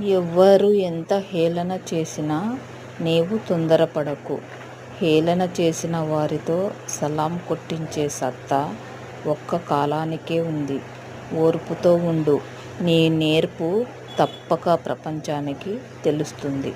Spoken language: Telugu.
ఎవ్వరు ఎంత హేళన చేసినా నీవు తొందరపడకు. హేళన చేసిన వారితో సలాం కొట్టించే సత్తా ఒక్క కాలానికే ఉంది. ఓర్పుతో ఉండు. నీ నేర్పు తప్పక ప్రపంచానికి తెలుస్తుంది.